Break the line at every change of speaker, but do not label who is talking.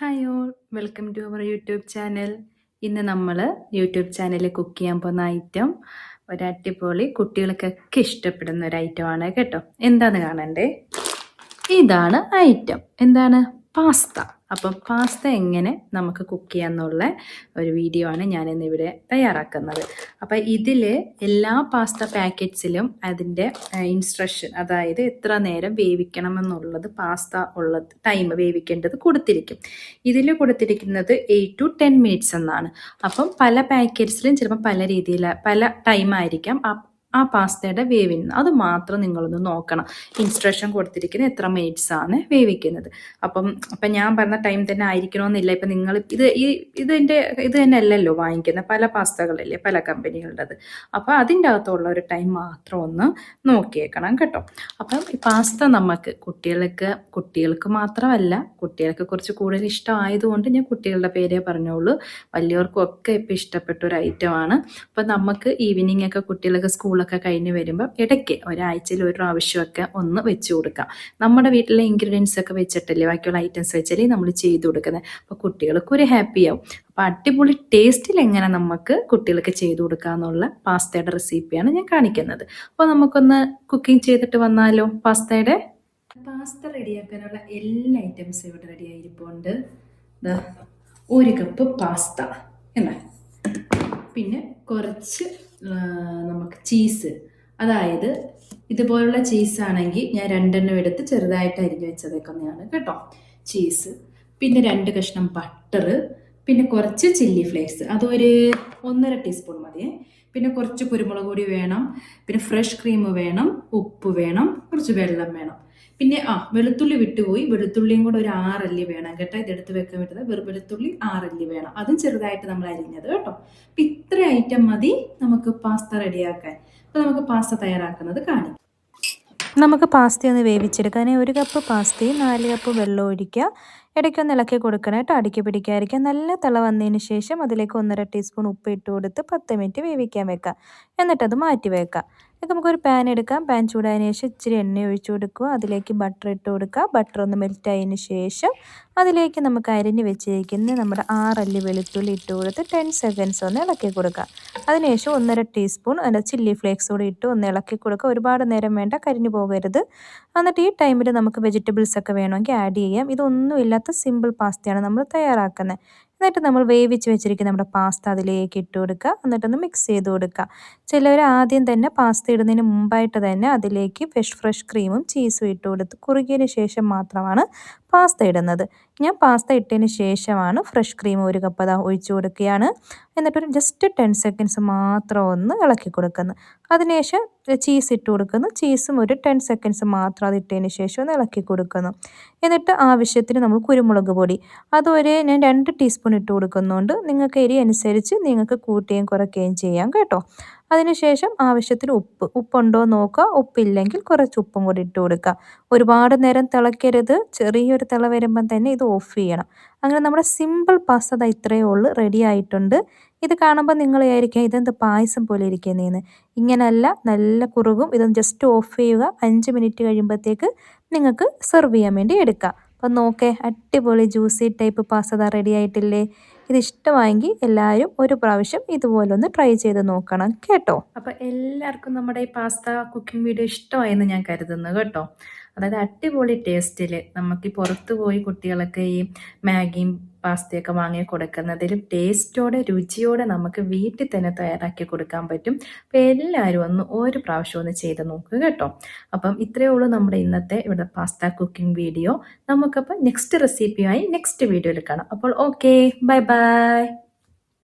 Hi all. Welcome to our YouTube channel. ഇന്ന് നമ്മൾ YouTube ചാനലിൽ കുക്ക് ചെയ്യാൻ പോകുന്ന ഐറ്റം ഒരു കുട്ടികൾക്കൊക്കെ ഇഷ്ടപ്പെടുന്ന ഒരു ഐറ്റമാണ് കേട്ടോ. എന്താണ് കാണണ്ടേ? ഇതാണ് ഐറ്റം. എന്താണ്? പാസ്ത. അപ്പം പാസ്ത എങ്ങനെ നമുക്ക് കുക്ക് ചെയ്യാമെന്നുള്ള ഒരു വീഡിയോ ആണ് ഞാൻ ഇവിടെ തയ്യാറാക്കുന്നത്. അപ്പം ഇതിൽ എല്ലാ പാസ്ത പാക്കറ്റ്സിലും അതിന്റെ ഇൻസ്ട്രക്ഷൻ അതായത് എത്ര നേരം വേവിക്കണമെന്നുള്ളത് പാസ്ത ഉള്ള ടൈം വേവിക്കേണ്ടത് കൊടുത്തിരിക്കും. ഇതിൽ കൊടുത്തിരിക്കുന്നത് എയ്റ്റ് ടു ടെൻ മിനിറ്റ്സ് എന്നാണ്. അപ്പം പല പാക്കറ്റ്സിലും ചിലപ്പോൾ പല രീതിയിൽ പല ടൈം ആയിരിക്കാം. ആ പാസ്തയുടെ വേവിന്. അത് മാത്രം നിങ്ങളൊന്ന് നോക്കണം. ഇൻസ്ട്രക്ഷൻ കൊടുത്തിരിക്കുന്ന എത്ര മിനിറ്റ്സ് ആണ് വേവിക്കുന്നത്. അപ്പം അപ്പം ഞാൻ പറഞ്ഞ ടൈം തന്നെ ആയിരിക്കണമെന്നില്ല ഇപ്പം നിങ്ങൾ ഇത് ഈ ഇതിന്റെ ഇത് തന്നെ അല്ലല്ലോ വാങ്ങിക്കുന്നത് പല പാസ്തകളല്ലേ പല കമ്പനികളുടേത്. അപ്പോൾ അതിന്റെ അകത്തുള്ള ഒരു ടൈം മാത്രം ഒന്ന് നോക്കിയേക്കണം കേട്ടോ. അപ്പം ഈ പാസ്ത നമുക്ക് കുട്ടികൾക്ക് കുട്ടികൾക്ക് മാത്രമല്ല കുട്ടികൾക്ക് കുറച്ച് കൂടുതൽ ഇഷ്ടമായതുകൊണ്ട് ഞാൻ കുട്ടികളുടെ പേരേ പറഞ്ഞോളൂ. വലിയവർക്കും ഒക്കെ ഇപ്പം ഇഷ്ടപ്പെട്ട ഒരു ഐറ്റമാണ് അപ്പം നമുക്ക് ഈവനിങ് ഒക്കെ കുട്ടികൾക്ക് സ്കൂൾ സ്കൂളൊക്കെ കഴിഞ്ഞ് വരുമ്പോൾ ഇടയ്ക്ക് ഒരാഴ്ചയിൽ ഒരു പ്രാവശ്യമൊക്കെ ഒന്ന് വെച്ച് കൊടുക്കാം. നമ്മുടെ വീട്ടിലെ ഇൻഗ്രീഡിയൻസ് ഒക്കെ വെച്ചിട്ടല്ലേ ബാക്കിയുള്ള ഐറ്റംസ് വെച്ചല്ലേ നമ്മൾ ചെയ്തു കൊടുക്കുന്നത്. അപ്പോൾ കുട്ടികൾക്ക് ഒരു ഹാപ്പി ആവും. അപ്പോൾ അടിപൊളി ടേസ്റ്റിൽ എങ്ങനെ നമുക്ക് കുട്ടികൾക്ക് ചെയ്തു കൊടുക്കാമെന്നുള്ള പാസ്തയുടെ റെസിപ്പിയാണ് ഞാൻ കാണിക്കുന്നത്. അപ്പോൾ നമുക്കൊന്ന് കുക്കിംഗ് ചെയ്തിട്ട് വന്നാലോ പാസ്തയുടെ? പാസ്ത റെഡിയാക്കാനുള്ള എല്ലാ ഐറ്റംസും ഇവിടെ റെഡി ആയിരിപ്പുണ്ട്. ഒരു കപ്പ് പാസ്ത. എന്നാ പിന്നെ കുറച്ച് നമുക്ക് ചീസ്. അതായത് ഇതുപോലുള്ള ചീസാണെങ്കിൽ ഞാൻ രണ്ടെണ്ണം എടുത്ത് ചെറുതായിട്ട് അരിഞ്ഞു വെച്ചതേക്കുന്നതാണ് കേട്ടോ. ചീസ് പിന്നെ രണ്ട് കഷ്ണം ബട്ടർ പിന്നെ കുറച്ച് ചില്ലി ഫ്ലേക്സ്. അതൊരു ഒന്നര ടീസ്പൂൺ മതിയേ പിന്നെ കുറച്ച് കുരുമുളക് പൊടി വേണം. പിന്നെ ഫ്രഷ് ക്രീം വേണം. ഉപ്പ് വേണം. കുറച്ച് വെള്ളം വേണം. പിന്നെ ആ വെളുത്തുള്ളി വിട്ടുപോയി. വെളുത്തുള്ളിയും കൂടെ ഒരു ആറല്ലി വേണം കേട്ടോ. ഇതെടുത്ത് വെക്കാൻ പറ്റുന്നത് വെറു വെളുത്തുള്ളി ആറല്ലി വേണം. അതും ചെറുതായിട്ട് നമ്മൾ അരിഞ്ഞത് കേട്ടോ. അപ്പം ഇത്ര ഐറ്റം മതി നമുക്ക് പാസ്ത റെഡിയാക്കാൻ. അപ്പോൾ നമുക്ക് പാസ്ത തയ്യാറാക്കുന്നത് കാണിക്കാം.
നമുക്ക് പാസ്ത ഒന്ന് വേവിച്ചെടുക്കാൻ ഒരു കപ്പ് പാസ്തയും നാല് കപ്പ് വെള്ളം ഒഴിക്കുക. ഇടയ്ക്കൊന്ന് ഇളക്കി കൊടുക്കണം അടുക്കി പിടിക്കാതിരിക്കുക നല്ല തിള വന്നതിന് ശേഷം അതിലേക്ക് ഒന്നര ടീസ്പൂൺ ഉപ്പ് ഇട്ട് കൊടുത്ത് പത്ത് മിനിറ്റ് വേവിക്കാൻ വെക്കാം. എന്നിട്ടത് മാറ്റി വെക്കുക ഇപ്പം നമുക്കൊരു പാൻ എടുക്കാം. പാൻ ചൂടായതിനു ശേഷം ഇച്ചിരി എണ്ണ ഒഴിച്ചു കൊടുക്കുക. അതിലേക്ക് ബട്ടർ ഇട്ട് കൊടുക്കുക. ബട്ടർ ഒന്ന് മെൽറ്റ് ആയതിനു ശേഷം അതിലേക്ക് നമുക്ക് അരിഞ്ഞ് വെച്ചിരിക്കുന്ന നമ്മുടെ ആറല്ലി വെളുത്തുള്ളി ഇട്ട് കൊടുത്ത് ടെൻ സെക്കൻഡ്സ് ഒന്ന് ഇളക്കി കൊടുക്കുക. അതിനുശേഷം ഒന്നര ടീസ്പൂൺ അതിന്റെ ചില്ലി ഫ്ലേക്സ് കൂടി ഇട്ട് ഒന്ന് ഇളക്കി കൊടുക്കുക. ഒരുപാട് നേരം വേണ്ട കരിഞ്ഞു പോകരുത്. എന്നിട്ട് ഈ ടൈമിൽ നമുക്ക് വെജിറ്റബിൾസ് ഒക്കെ വേണമെങ്കിൽ ആഡ് ചെയ്യാം. ഇതൊന്നും ഇല്ലാത്ത സിമ്പിൾ പാസ്തയാണ് നമ്മൾ തയ്യാറാക്കുന്നത് എന്നിട്ട് നമ്മൾ വേവിച്ച് വെച്ചിരിക്കുന്ന നമ്മുടെ പാസ്ത അതിലേക്ക് ഇട്ട് കൊടുക്കുക. എന്നിട്ടൊന്ന് മിക്സ് ചെയ്ത് കൊടുക്കുക. ചിലവർ ആദ്യം തന്നെ പാസ്ത ഇടുന്നതിന് മുമ്പായിട്ട് തന്നെ അതിലേക്ക് ഫ്രഷ് ഫ്രഷ് ക്രീമും ചീസും ഇട്ട് കൊടുത്ത് കുറുകിയതിന് ശേഷം മാത്രമാണ് പാസ്ത ഇടുന്നത്. ഞാൻ പാസ്ത ഇട്ടതിന് ശേഷമാണ് ഫ്രഷ് ക്രീം ഒരു കപ്പ് അതാ ഒഴിച്ചു കൊടുക്കുകയാണ്. എന്നിട്ടൊരു ജസ്റ്റ് ടെൻ സെക്കൻഡ്സ് മാത്രം ഒന്ന് ഇളക്കി കൊടുക്കുന്നു. അതിനുശേഷം ചീസ് ഇട്ട് കൊടുക്കുന്നു. ചീസും ഒരു ടെൻ സെക്കൻഡ്സ് മാത്രം അത് ഇട്ടതിന് ശേഷം ഒന്ന് ഇളക്കി കൊടുക്കുന്നു. എന്നിട്ട് ആവശ്യത്തിന് നമ്മൾ കുരുമുളക് പൊടി. അതുവരെ ഞാൻ രണ്ട് ടീസ്പൂൺ ഇട്ട് കൊടുക്കുന്നുണ്ട്. നിങ്ങൾക്ക് എരി അനുസരിച്ച് നിങ്ങൾക്ക് കൂട്ടുകയും കുറയ്ക്കുകയും ചെയ്യാം കേട്ടോ. അതിനുശേഷം ആവശ്യത്തിന് ഉപ്പ്. ഉപ്പുണ്ടോ നോക്കുക. ഉപ്പില്ലെങ്കിൽ കുറച്ച് ഉപ്പും കൂടി ഇട്ട് കൊടുക്കുക. ഒരുപാട് നേരം തിളയ്ക്കരുത്. ചെറിയൊരു തിള വരുമ്പം തന്നെ ഇത് ഓഫ് ചെയ്യണം. അങ്ങനെ നമ്മുടെ സിമ്പിൾ പാസ്ത ഇത്രയേ ഉള്ളൂ. റെഡി ആയിട്ടുണ്ട്. ഇത് കാണുമ്പോൾ നിങ്ങൾ വിചാരിക്കുക ഇതെന്ത് പായസം പോലെ ഇരിക്കുന്നതെന്ന് ഇങ്ങനല്ല നല്ല കുറുകും. ഇതൊന്ന് ജസ്റ്റ് ഓഫ് ചെയ്യുക. അഞ്ച് മിനിറ്റ് കഴിയുമ്പോഴത്തേക്ക് നിങ്ങൾക്ക് സെർവ് ചെയ്യാൻ വേണ്ടി എടുക്കാം. അപ്പം നോക്കേ അടിപൊളി ജ്യൂസി ടൈപ്പ് പാസ്ത റെഡി ആയിട്ടില്ലേ? ഇത് ഇഷ്ടമായെങ്കിൽ എല്ലാവരും ഒരു പ്രാവശ്യം ഇതുപോലെ ഒന്ന് ട്രൈ ചെയ്ത് നോക്കണം കേട്ടോ.
അപ്പോൾ എല്ലാവർക്കും നമ്മുടെ ഈ പാസ്ത കുക്കിംഗ് വീഡിയോ ഇഷ്ടമായെന്ന് ഞാൻ കരുതുന്നു കേട്ടോ. അതായത് അടിപൊളി ടേസ്റ്റിൽ നമുക്ക് പുറത്ത് പോയി കുട്ടികളൊക്കെ ഈ മാഗിയും പാസ്തയൊക്കെ വാങ്ങി കൊടുക്കുന്നതിലും ടേസ്റ്റോടെ രുചിയോടെ നമുക്ക് വീട്ടിൽ തന്നെ തയ്യാറാക്കി കൊടുക്കാൻ പറ്റും. അപ്പോൾ എല്ലാവരും ഒന്ന് ഒരു പ്രാവശ്യം ഒന്ന് ചെയ്ത് നോക്കുക കേട്ടോ. അപ്പം ഇത്രയേ ഉള്ളൂ നമ്മുടെ ഇന്നത്തെ ഇവിടെ പാസ്ത കുക്കിംഗ് വീഡിയോ. നമുക്കപ്പോൾ നെക്സ്റ്റ് റെസിപ്പിയായി നെക്സ്റ്റ് വീഡിയോയിൽ കാണാം. അപ്പോൾ ഓക്കെ ബൈ ബൈ